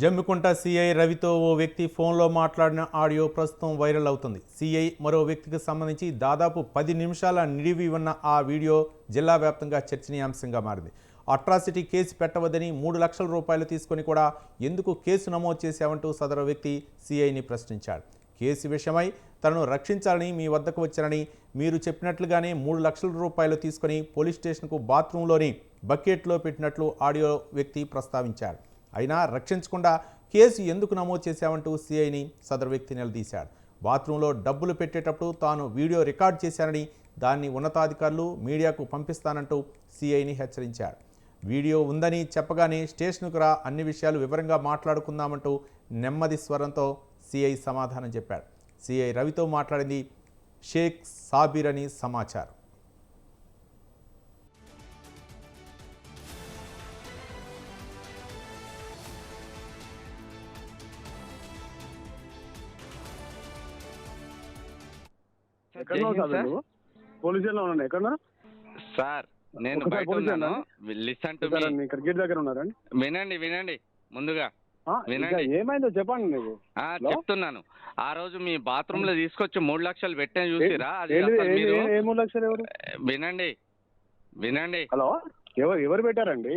Jammikunta CI రవితో ఓ వ్యక్తి ఫోన్లో మాట్లాడిన ఆడియో ప్రస్తుతం వైరల్ అవుతుంది. సీఐ మరో వ్యక్తికి సంబంధించి దాదాపు పది నిమిషాల నిడివి ఉన్న ఆ వీడియో జిల్లా వ్యాప్తంగా చర్చనీయాంశంగా మారింది. అట్రాసిటీ కేసు పెట్టవద్దని మూడు లక్షల రూపాయలు తీసుకొని కూడా ఎందుకు కేసు నమోదు చేశావంటూ సదరు వ్యక్తి సీఐని ప్రశ్నించాడు. కేసు విషయమై తనను రక్షించాలని మీ వద్దకు వచ్చారని మీరు చెప్పినట్లుగానే మూడు లక్షల రూపాయలు తీసుకొని పోలీస్ స్టేషన్కు బాత్రూంలోని బకెట్లో పెట్టినట్లు ఆడియో వ్యక్తి ప్రస్తావించాడు. అయినా రక్షించకుండా కేసు ఎందుకు నమోదు చేశామంటూ సీఐని సదరు వ్యక్తి నిలదీశాడు. బాత్రూంలో డబ్బులు పెట్టేటప్పుడు తాను వీడియో రికార్డ్ చేశానని దాన్ని ఉన్నతాధికారులు మీడియాకు పంపిస్తానంటూ సీఐని హెచ్చరించాడు. వీడియో ఉందని చెప్పగానే స్టేషన్కు రా అన్ని విషయాలు వివరంగా మాట్లాడుకుందామంటూ నెమ్మది స్వరంతో సీఐ సమాధానం చెప్పాడు. సీఐ రవితో మాట్లాడింది షేక్ సాబీర్ అని సమాచారం. ఉన్నాను ఎక్కడ సార్? నేను బయట ఉన్నాను. Listen to me. ఇక్కడ గేట్ దగ్గర ఉన్నారండి వినండి వినండి. ముందుగా వినండి. ఏమైందో చెప్పండి? చెప్తున్నాను. ఆ రోజు మీ బాత్రూమ్లో తీసుకొచ్చి మూడు లక్షలు పెట్టిన చూసిరా? అది మూడు లక్షలు ఎవరు? వినండి వినండి. హలో? ఎవరు ఎవరు పెట్టారండి?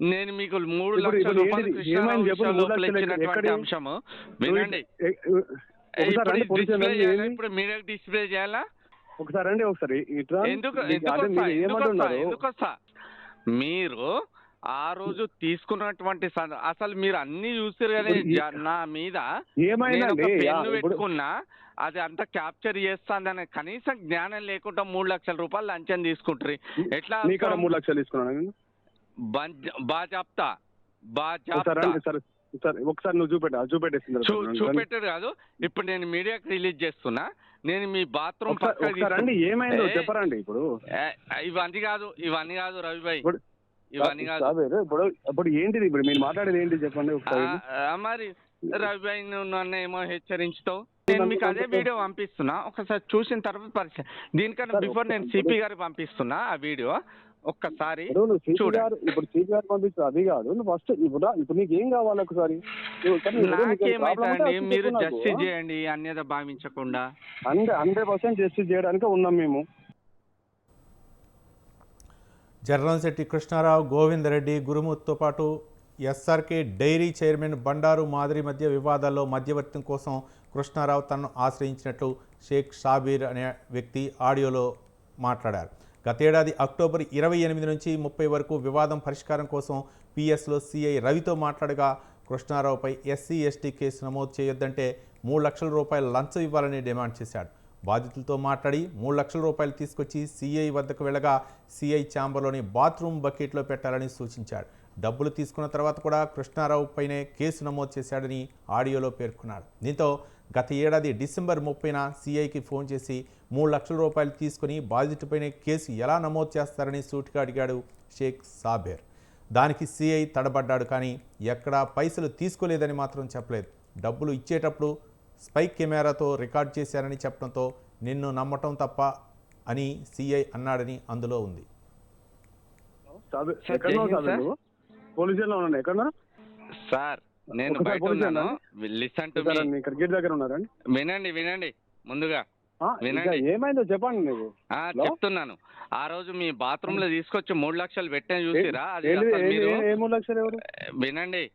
నేను మీకు మూడు లక్షల రూపాయలు? కృష్ణారావు ఇచ్చినటువంటి అంశము. వినండి. ఇప్పుడు పోలీస్ డిస్ప్లే చేయాలా? ఒకసారి ఎందుకు వస్తా మీరు ఆ రోజు తీసుకున్నటువంటి అసలు మీరు అన్ని చూసారు కానీ ఇప్పుడు ఈ- జ- నా మీద. పెన్ను పెట్టుకున్నా అది అంతా క్యాప్చర్ చేస్తాందని కనీసం జ్ఞానం లేకుండా మూడు లక్షల రూపాయలు లంచం తీసుకుంటారు ఎట్లా మూడు లక్షలు తీసుకున్నాను బాజాప్తా ఒకసారి బాజాప్తా సార్. ఒకసారి నువ్వు చూపెట్టా. చూపెట్టేసింది చూ చూపెట్టారు కాదు. ఇప్పుడు నేను మీడియాకి రిలీజ్ చేస్తున్నా. నేను మీ బాత్రూమ్ ఒకసారి పక్క ఒకసారి రండి. ఏమైందో చెప్పరండి ఇప్పుడు. ఇవన్నీ కాదు. ఇవన్నీ కాదు రవిభాయ్ ఇవన్నీ కాదు. ఇప్పుడు ఇప్పుడు ఏంటిది? ఇప్పుడు మీరు మాట్లాడేది ఏంటి? చెప్పండి మరి రవిభాయ్ నువ్వు నన్ను ఏమో హెచ్చరించుతావు. నేను మీకు అదే వీడియో పంపిస్తున్నా. ఒకసారి చూసిన తర్వాత పరిచయం దీనికన్నా బిఫోర్ నేను సిపి గారికి పంపిస్తున్నా ఆ వీడియో. ఒక్కసారి ఇప్పుడు గారు పంపిస్తారు అది కాదు. నువ్వు ఫస్ట్ ఇప్పుడు ఇప్పుడు నీకు ఏం కావాలి ఒకసారి? మీరు. జస్టిస్ చేయండి అన్యత భావించకుండా. హండ్రెడ్ హండ్రెడ్ పర్సెంట్ జస్టిస్ చేయడానికి ఉన్నాం మేము. జర్రంశెట్టి కృష్ణారావు గోవింద్ రెడ్డి గురుమూర్తితో పాటు ఎస్ఆర్కే డైరీ చైర్మన్ బండారు మాదిరి మధ్య వివాదాల్లో మధ్యవర్తం కోసం కృష్ణారావు తనను ఆశ్రయించినట్లు షేక్ షాబీర్ అనే వ్యక్తి ఆడియోలో మాట్లాడారు. గతేడాది అక్టోబర్ ఇరవై ఎనిమిది నుంచి ముప్పై వరకు వివాదం పరిష్కారం కోసం పిఎస్లో సిఐ రవితో మాట్లాడగా కృష్ణారావుపై ఎస్సీ ఎస్టీ కేసు నమోదు చేయొద్దంటే మూడు లక్షల రూపాయల లంచం ఇవ్వాలని డిమాండ్ చేశాడు. బాధితులతో మాట్లాడి మూడు లక్షల రూపాయలు తీసుకొచ్చి సీఐ వద్దకు వెళ్ళగా సీఐ ఛాంబర్లోని బాత్రూమ్ బకెట్లో పెట్టాలని సూచించాడు. డబ్బులు తీసుకున్న తర్వాత కూడా కృష్ణారావు పైనే కేసు నమోదు చేశాడని ఆడియోలో పేర్కొన్నాడు. దీంతో గత ఏడాది డిసెంబర్ ముప్పైన సీఐకి ఫోన్ చేసి మూడు లక్షల రూపాయలు తీసుకుని బాధితుడిపైనే కేసు ఎలా నమోదు చేస్తారని సూటిగా అడిగాడు షేక్ సాబేర్. దానికి సీఐ తడబడ్డాడు కానీ ఎక్కడా పైసలు తీసుకోలేదని మాత్రం చెప్పలేదు. డబ్బులు ఇచ్చేటప్పుడు స్పైక్ కెమెరాతో రికార్డ్ చేశారని చెప్పడంతో నిన్ను నమ్మటం తప్ప అని సీఐ అన్నాడని అందులో ఉంది. ఎక్కడ సార్ నేను బయట ఉన్నాను. లిసన్ టు మీ ఇక్కడ గేట్ దగ్గర ఉన్నారండి. వినండి వినండి. ముందుగా వినండి. ఏమైందో చెప్పండి? చెప్తున్నాను. ఆ రోజు మీ బాత్రూమ్లో తీసుకొచ్చి మూడు లక్షలు పెట్టిన చూసిరా? అది మీరు ఏ- ఏ మూడు లక్షలు ఎవరు? వినండి.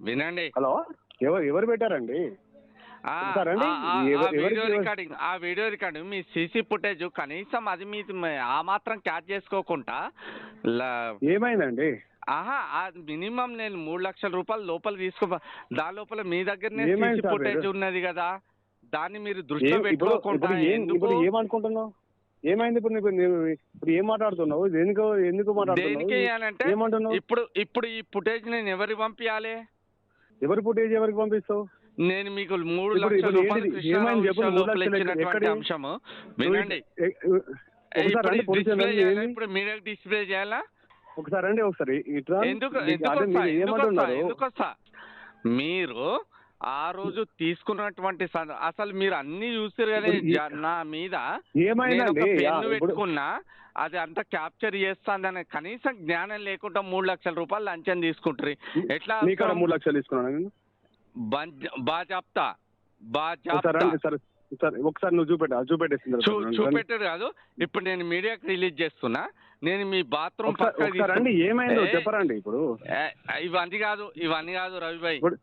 వినండి. హలో? ఎవరు ఎవరు పెట్టారండి? వీడియో రికార్డింగ్ ఆ వీడియో రికార్డింగ్ మీ సీసీ ఫుటేజ్ కనీసం అది మీ ఆ మాత్రం క్యాచ్ చేసుకోకుండా ఏమైందండి? మినిమం నేను మూడు లక్షల రూపాయలు లోపల తీసుకో దాని లోపల మీ దగ్గరనే సీసీ ఫుటేజ్? ఉన్నది కదా దాన్ని మీరు దృష్టిలో పెట్టుకోకుండా ఎందుకు? ఏమనుకుంటున్నావు? ఏమైంది ఇప్పుడు నీకు? ఇప్పుడు ఏం మాట్లాడుతున్నావు? ఎందుకు ఎందుకు మాట్లాడుతున్నావు? ఏమంటున్నావు? ఇప్పుడు ఇప్పుడు ఈ ఫుటేజ్ నేను ఎవరికి పంపించాలి ఎవరి ఫుటేజ్ ఎవరికి పంపిస్తావు? నేను మీకు మూడు లక్షల రూపాయలు అంశము. వినండి. ఇప్పుడు పోలీస్ డిస్ప్లే చేయాలా? ఒకసారి రండి ఒకసారి. ఇట్లా ఎందుకు మీకు ఎందుకు అంటే వస్తా మీరు ఆ రోజు తీసుకున్నటువంటి అసలు మీరు అన్ని చూసారు జ- నా మీద అండి, పెన్ను పెట్టుకున్నా అది అంతా క్యాప్చర్ చేస్తాందని కనీసం జ్ఞానం లేకుండా మూడు లక్షల రూపాయలు లంచం తీసుకుంటారు ఎట్లా మూడు లక్షలు తీసుకున్నాను నేను బా ఒకసారి సరే నువ్వు చూపెట్టు చూపెట్టేసింది చూపెట్టాడు కాదు. ఇప్పుడు నేను మీడియాకి రిలీజ్ చేస్తున్నా. నేను మీ బాత్రూమ్ రండి ఏమైందో చెప్పరండి ఇప్పుడు. ఇవన్నీ కాదు ఇవన్నీ కాదు రవిభాయ్ ఇప్పుడు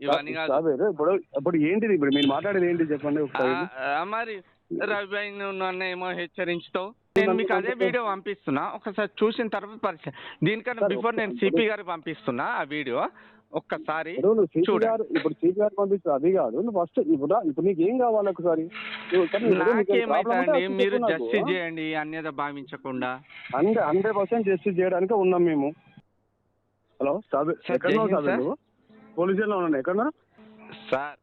ఇవన్నీ కాదు. ఇప్పుడు ఇప్పుడు ఏంటిది ఇప్పుడు? మీరు మాట్లాడేది ఏంటి చెప్పండి మరి రవిభాయ్ నువ్వు నన్ను ఏమో హెచ్చరించుతావు. నేను మీకు అదే వీడియో పంపిస్తున్నా. ఒకసారి చూసిన తర్వాత పరిచయం దీనికన్నా బిఫోర్ నేను సిపి గారికి పంపిస్తున్నా ఆ వీడియో. ఒక్కసారి నువ్వు సీపీ చూడండి. గారు ఇప్పుడు సీపీ గారు పంపించు అది కాదు నువ్వు ఫస్ట్ ఇప్పుడు ఇప్పుడు నీకు ఏం కావాలి ఒకసారి? నువ్వు కానీ ఇప్పుడు నీకు ఏం problem ఉంటే నాకేమైతుందండి అది మీరు. జస్టిస్ చేయండి అన్యత భావించకుండా. హండ్రెడ్ హండ్రెడ్ పర్సెంట్ జస్టిస్ చేయడానికి ఉన్నాం మేము. హలో సార్, ఎక్కడ పోలీస్ స్టేషన్లో ఉన్నాను. ఎక్కడ సార్